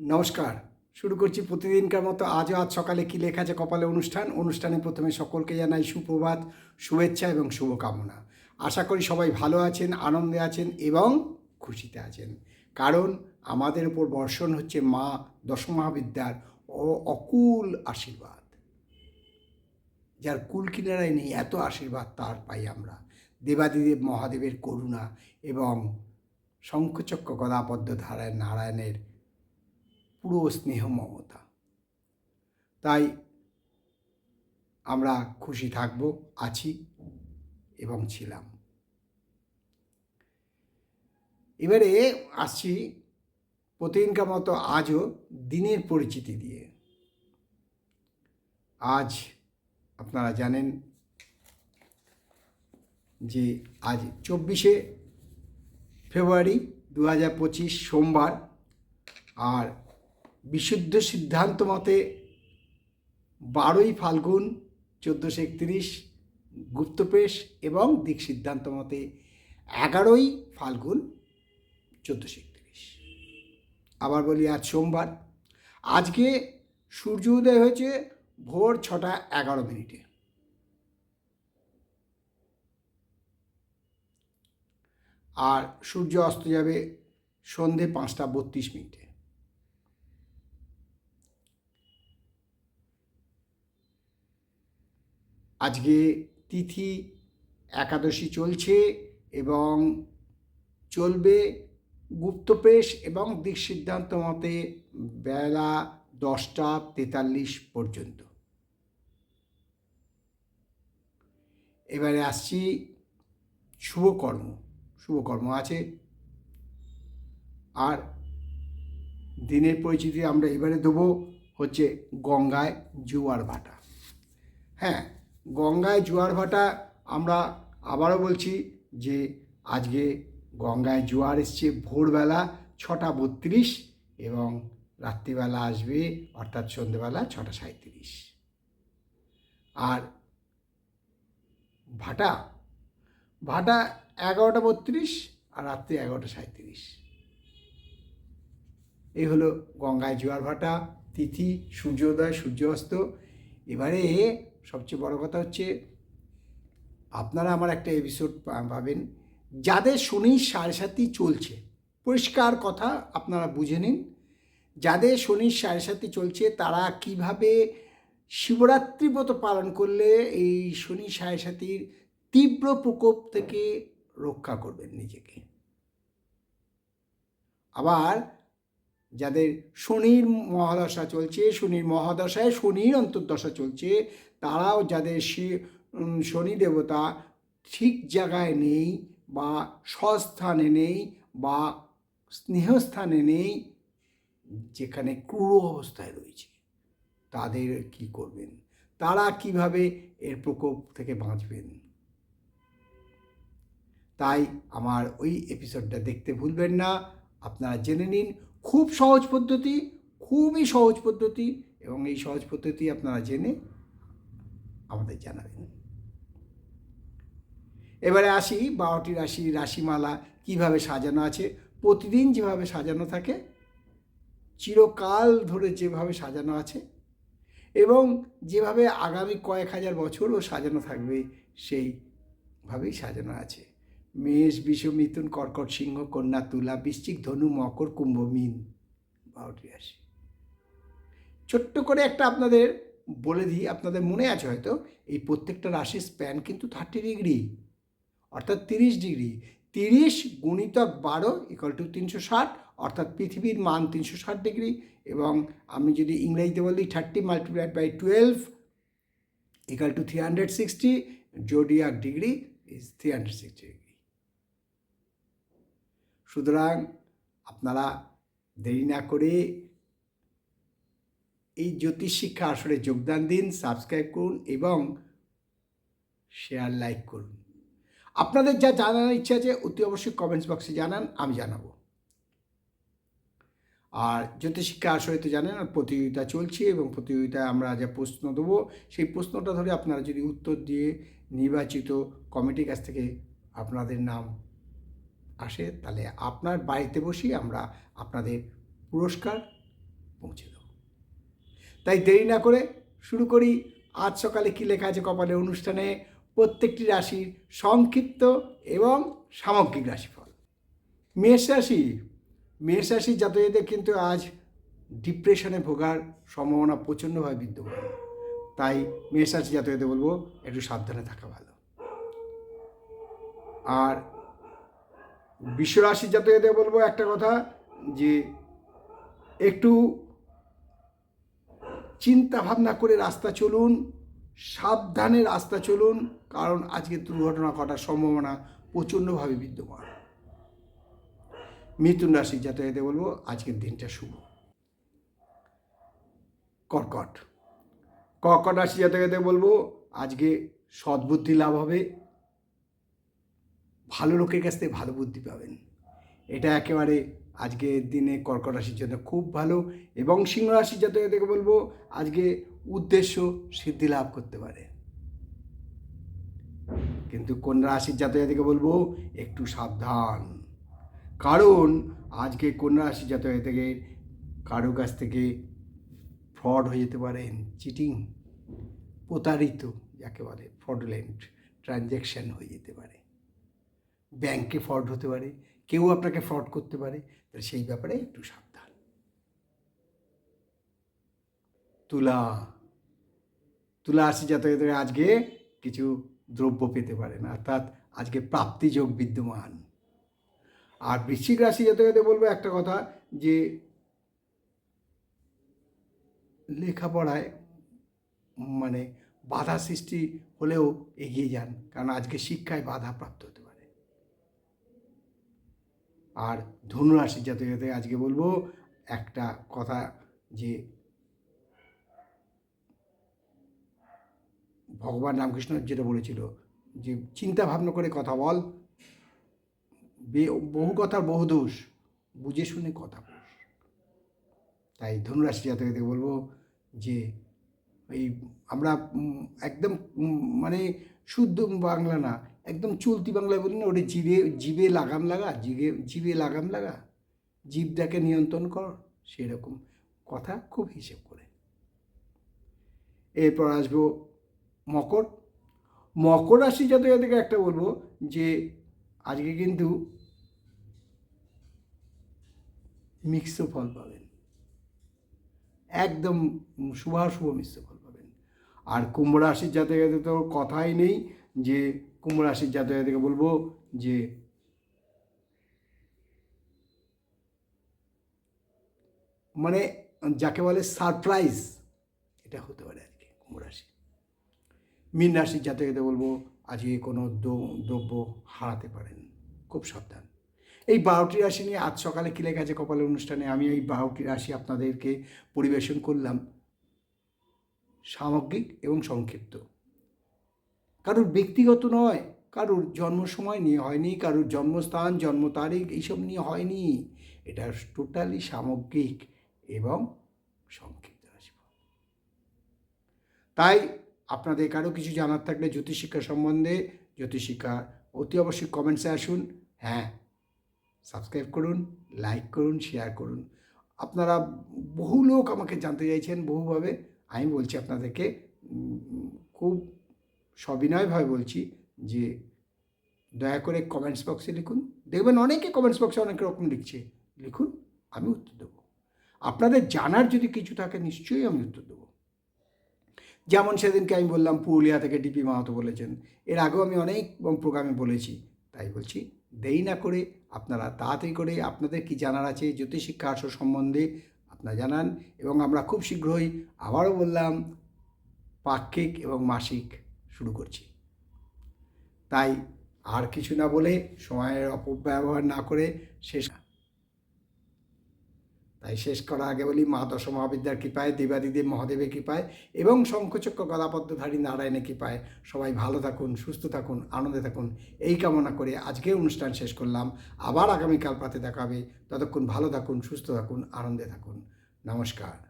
নমস্কার। শুরু করছি প্রতিদিনকার মতো আজও আজ সকালে কী লেখা আছে কপালে অনুষ্ঠান। অনুষ্ঠানে প্রথমে সকলকে জানাই সুপ্রভাত, শুভেচ্ছা এবং শুভকামনা। আশা করি সবাই ভালো আছেন, আনন্দে আছেন এবং খুশিতে আছেন। কারণ আমাদের উপর বর্ষণ হচ্ছে মা দশমহাবিদ্যার ও অকুল আশীর্বাদ। যার কুল কিনারায় নেই, এত আশীর্বাদ তার পাই আমরা। দেবাদিদেব মহাদেবের করুণা এবং শঙ্খচক্র গদাপদ্ম ধারায় নারায়ণের পুরো স্নেহ মমতা তাই আমরা খুশি থাকব, আছি এবং ছিলাম। এবারে আসছি প্রতিদিনকার মতো আজও দিনের পরিচিতি দিয়ে। আজ আপনারা জানেন যে আজ চব্বিশে ফেব্রুয়ারি দু হাজার পঁচিশ সোমবার আর বিশুদ্ধ সিদ্ধান্ত মতে বারোই ফাল্গুন চোদ্দোশো একত্রিশ গুপ্তপ্রেশ এবং দিক সিদ্ধান্ত মতে এগারোই ফাল্গুন চোদ্দোশো একত্রিশ। আবার বলি, আজ সোমবার। আজকে সূর্য উদয় হয়েছে ভোর ছটা এগারো মিনিটে। আর সূর্য অস্ত যাবে সন্ধে পাঁচটা বত্রিশ মিনিটে। আজকে তিথি একাদশী চলছে এবং চলবে গুপ্তপ্রেশ এবং দিক সিদ্ধান্ত মতে বেলা দশটা তেতাল্লিশ পর্যন্ত। এবারে আসছি শুভকর্ম শুভকর্ম আছে। আর দিনের পরিচিতি আমরা এবারে দেবো হচ্ছে গঙ্গায় জোয়ার ভাটা। হ্যাঁ গঙ্গায় জোয়ার ভাটা আমরা আবারও বলছি যে আজকে গঙ্গায় জোয়ার এসছে ভোরবেলা ছটা বত্রিশ এবং রাত্রিবেলা আসবে অর্থাৎ সন্ধেবেলা ছটা সাঁত্রিশ আর ভাটা ভাটা এগারোটা বত্রিশ আর রাত্রি এগারোটা সাঁত্রিশ এই হলো গঙ্গায় জোয়ার ভাটা, তিথি, সূর্যোদয়, সূর্যাস্ত। এবারে সবচেয়ে বড় কথা হচ্ছে, আপনারা আমার একটা এপিসোড পাবেন। যাদের শনি সাড়ে সাতই চলছে, পরিষ্কার কথা আপনারা বুঝে নিন। যাদের শনি সাড়ে সাতই চলছে, তারা কীভাবে শিবরাত্রি ব্রত পালন করলে এই শনি সাড়ে সাতির তীব্র প্রকোপ থেকে রক্ষা করবেন নিজেকে? আবার যাদের শনির মহাদশা চলছে, শনির মহাদশায় শনির অন্তর্দশা চলছে, তারাও যাদের শনি দেবতা ঠিক জায়গায় নেই বা স্বস্থানে নেই বা স্নেহস্থানে নেই, যেখানে ক্রূর অবস্থায় রয়েছে, তাদের কি করবেন? তারা কীভাবে এর প্রকোপ থেকে বাঁচবেন? তাই আমার ওই এপিসোডটা দেখতে ভুলবেন না। আপনারা জেনে নিন খুব সহজ পদ্ধতি, খুবই সহজ পদ্ধতি এবং এই সহজ পদ্ধতি আপনারা জেনে আমাদের জানাবেন। এবারে আসি বারোটি রাশি, রাশিমালা কীভাবে সাজানো আছে? প্রতিদিন যেভাবে সাজানো থাকে, চিরকাল ধরে যেভাবে সাজানো আছে এবং যেভাবে আগামী কয়েক হাজার বছরও সাজানো থাকবে, সেইভাবেই সাজানো আছে। মেষ, বিষ, মিথুন, কর্কট সিংহ, কন্যা, তুলা, বৃশ্চিক ধনু, মকর, কুম্ভ, মিন। বারোটি রাশি। ছোট্ট করে একটা আপনাদের বলে দিই, আপনাদের মনে আছে হয়তো, এই প্রত্যেকটা রাশির স্প্যান কিন্তু থার্টি ডিগ্রি অর্থাৎ তিরিশ ডিগ্রি তিরিশ গুণিতক বারো ইকাল টু তিনশো ষাট, অর্থাৎ পৃথিবীর মান তিনশো ষাট ডিগ্রি এবং আমি যদি ইংরেজিতে বলি thirty multiplied by twelve equal to three hundred sixty zodiac degree is three hundred sixty সুতরাং আপনারা দেরি না করে এই জ্যোতিষ শিক্ষা আসরে যোগদান দিন সাবস্ক্রাইব করুন এবং শেয়ার লাইক করুন। আপনাদের যা জানার ইচ্ছা আছে অতি অবশ্যই কমেন্টস বক্সে জানান, আমি জানাব। আর জ্যোতিষিক্ষা আসলে তো জানেন প্রতিযোগিতা চলছে এবং প্রতিযোগিতায় আমরা যা প্রশ্ন দেবো, সেই প্রশ্নটা ধরে আপনারা যদি উত্তর দিয়ে নির্বাচিত কমিটির কাছ থেকে আপনাদের নাম আসে, তাহলে আপনার বাড়িতে বসেই আমরা আপনাদের পুরস্কার পৌঁছে দেবো। তাই দেরি না করে শুরু করি। আজ সকালে কী লেখা আছে কপালে অনুষ্ঠানে? প্রত্যেকটি রাশির সংক্ষিপ্ত এবং সামগ্রিক রাশিফল। মেষ রাশি। মেষ রাশির জাতকদের কিন্তু আজ ডিপ্রেশনে ভোগার সম্ভাবনা প্রচণ্ডভাবে বিদ্যমান তাই মেষ রাশি জাতকদের বলব, একটু সাবধানে থাকা ভালো। আর বিশ্বরাশির জাতকদের বলব একটা কথা যে একটু চিন্তা ভাবনা করে রাস্তা চলুন, সাবধানে রাস্তা চলুন, কারণ আজকে দুর্ঘটনা ঘটার সম্ভাবনা প্রচণ্ডভাবে বিদ্যমান। মিথুন রাশির জাতকদের বলব আজকের দিনটা শুভ। কর্কট। কর্কট রাশি জাতকদের বলব আজকে সদ্বুদ্ধি লাভ হবে। ভালো লোকের কাছ থেকে ভালো বুদ্ধি পাবেন। এটা একেবারে আজকের দিনে কর্কট রাশির জন্য খুব ভালো এবং সিংহ রাশির জাতকদেরকে বলব আজকে উদ্দেশ্য সিদ্ধি লাভ করতে পারে। কিন্তু কন্যা রাশির জাতকদেরকে বলব? একটু সাবধান। কারণ আজকে কন্যা রাশির জাতক থেকে কারও কাছ থেকে ফ্রড হয়ে যেতে পারেন চিটিং, প্রতারিত, যাকে বলে ফ্রডলেন্ট, ট্রানজ্যাকশান হয়ে যেতে পারে। ব্যাংকে ফ্রড হতে পারে, কেউ আপনাকে ফ্রড করতে পারে, তাহলে সেই ব্যাপারে একটু সাবধান। তুলা তুলা রাশি জাতকদের আজকে কিছু দ্রব্য পেতে পারেন, অর্থাৎ আজকে প্রাপ্তিযোগ বিদ্যমান। আর বৃশ্চিক রাশি জাতকদের বলব একটা কথা যে, লেখাপড়ায় মানে বাধা সৃষ্টি হলেও এগিয়ে যান, কারণ আজকে শিক্ষায় বাধা প্রাপ্ত হতে আর ধনুরাশি জাতকদের আজকে বলব, একটা কথা যে ভগবান রামকৃষ্ণ যেটা বলেছিল যে চিন্তা ভাবনা করে কথা বল বহু কথার বহু দোষ, বুঝে শুনে কথা বল। তাই ধনুরাশি জাতকদের বলব যে এই আমরা একদম মানে শুদ্ধ বাংলা না একদম চলতি বাংলায় বলি না, ওটা জিভে জিভে লাগাম লাগা, জিভে জিভে লাগাম লাগা জীবটাকে নিয়ন্ত্রণ কর, সেরকম কথা খুব হিসেব করে। এরপর আসব মকর। মকর রাশি জাতকদেরকে একটা বলব যে, আজকে কিন্তু মিক্স ফল পাবেন। একদম শুভাশুভ মিশ্র ফল পাবেন। আর কুম্ভ রাশির জাতকদের তো কথাই নেই যে কুম্ভ রাশির জাতকদেরকে বলব যে মানে যাকে বলে সারপ্রাইজ, এটা হতে পারে আর কি কুম্ভ রাশি। মীন রাশির জাতকদের বলব আজকে কোনো দ্র- দ্রব্য হারাতে পারেন, খুব সাবধান। এই বারোটি রাশি নিয়ে আজ সকালে কিলে গেছে কপালের অনুষ্ঠানে? আমি এই বারোটি রাশি আপনাদেরকে পরিবেশন করলাম সামগ্রিক এবং সংক্ষিপ্ত। কারোর ব্যক্তিগত নয়, কারোর জন্ম সময় নিয়ে হয়নি, কারোর জন্মস্থান জন্ম তারিখ এইসব নিয়ে হয়নি। এটা টোটালি সামগ্রিক এবং সংক্ষিপ্ত তাই আপনাদের কারও কিছু জানার থাকলে জ্যোতিষশিক্ষা সম্বন্ধে জ্যোতিষশিক্ষা অতি অবশ্যই কমেন্টসে আসুন। হ্যাঁ সাবস্ক্রাইব করুন লাইক করুন শেয়ার করুন। আপনারা বহু লোক আমাকে জানতে চাইছেন বহুভাবে। আমি বলছি আপনাদেরকে খুব সবিনয়ভাবে বলছি যে দয়া করে কমেন্টস বক্সে লিখুন। দেখবেন অনেকে কমেন্টস বক্সে অনেক রকম লিখছে। লিখুন, আমি উত্তর দেবো। আপনাদের জানার যদি কিছু থাকে, নিশ্চয়ই আমি উত্তর দেবো। যেমন সেদিনকে আমি বললাম, পুরুলিয়া থেকে ডিপি মাহাতো বলেছেন। এর আগেও আমি অনেক প্রোগ্রামে বলেছি। তাই বলছি, দেরি না করে আপনারা তাড়াতাড়ি করে আপনাদের কি জানার আছে জ্যোতিষিক্ষা আসর সম্বন্ধে আপনারা জানান। এবং আমরা খুব শীঘ্রই আবারও বললাম পাক্ষিক এবং মাসিক। শুরু করছি। তাই আর কিছু না বলে সময়ের অপব্যবহার না করে শেষ তাই শেষ করার আগে বলি, মা দশ মহাবিদ্যার কৃপায় দেবাদিদেব মহাদেবের কৃপায় এবং শঙ্খচক্র গদাপদ্মধারী নারায়ণের কৃপায় সবাই ভালো থাকুন, সুস্থ থাকুন, আনন্দে থাকুন। এই কামনা করে আজকের অনুষ্ঠান শেষ করলাম। আবার আগামীকাল পাতে দেখাবে ততক্ষণ ভালো থাকুন, সুস্থ থাকুন, আনন্দে থাকুন। নমস্কার।